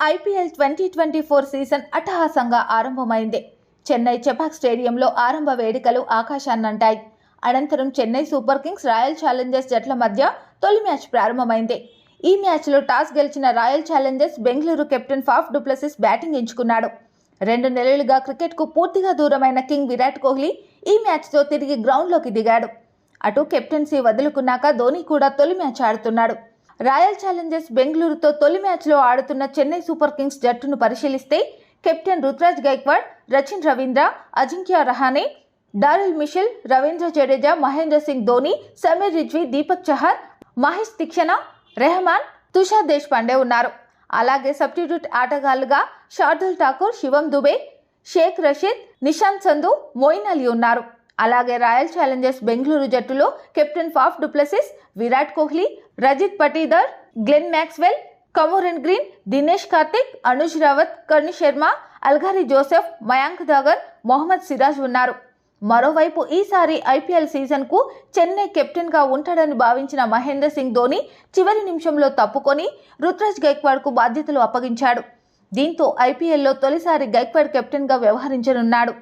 IPL twenty twenty four season అట్టహాసంగా ఆరంభమైంది. చెన్నై చెపాక్ స్టేడియంలో ఆరంభ వేడుకలు ఆకాశాన్నంటాయి. అనంతరం Chennai super kings royal challengers జట్ల మధ్య తొలి మ్యాచ్ ప్రారంభమైంది. ఈ మ్యాచ్లో టాస్ గెలిచిన royal challengers Bengaluru captain Faf du Plessis batting ఎంచుకున్నాడు. రెండు నెలలుగా క్రికెట్కు పూర్తిగా దూరమైన కింగ్ విరాట్ కోహ్లీ ఈ మ్యాచ్తో తిరిగి గ్రౌండ్లోకి దిగాడు. అటు కెప్టెన్సీ వదులుకున్నాక ధోని కూడా తొలి మ్యాచ్ ఆడుతున్నాడు. రాయల్ ఛాలెంజర్స్ బెంగళూరుతో తొలి మ్యాచ్లో ఆడుతున్న చెన్నై సూపర్ కింగ్స్ జట్టును పరిశీలిస్తే captain Ruturaj Gaikwad Rachin Ravindra Ajinkya Rahane Daryl Mitchell Ravindra Jadeja Mahendra Singh Dhoni Sameer Rizvi Deepak Chahar Maheesh Theekshana Rahman Tushar Deshpande ఉన్నారు. అలాగే సబ్స్టిట్యూట్ ఆటగాళ్ళుగా షార్దుల్ ఠాకూర్ శివం దుబే షేక్ రషీద్ నిషాంత్ సంధు మోయిన్ అలీ ఉన్నారు. అలాగే రాయల్ ఛాలెంజర్స్ బెంగళూరు జట్టులో captain Faf du Plessis Virat Kohli Rajat Patidar Glenn Maxwell Cameron Green Dinesh Karthik Anuj Rawat Karn Sharma Alzarri Joseph Mayank Dagar Mohammed Siraj ఉన్నారు. మరోవైపు ఈసారి IPL సీజన్కు Chennai కెప్టెన్గా ఉంటాడని భావించిన మహేంద్ర సింగ్ ధోని చివరి నిమిషంలో తప్పుకొని రుతురాజ్ గైక్వాడ్కు బాధ్యతలు అప్పగించాడు. దీంతో ఐపీఎల్లో తొలిసారి గైక్వాడ్ కెప్టెన్గా వ్యవహరించనున్నాడు.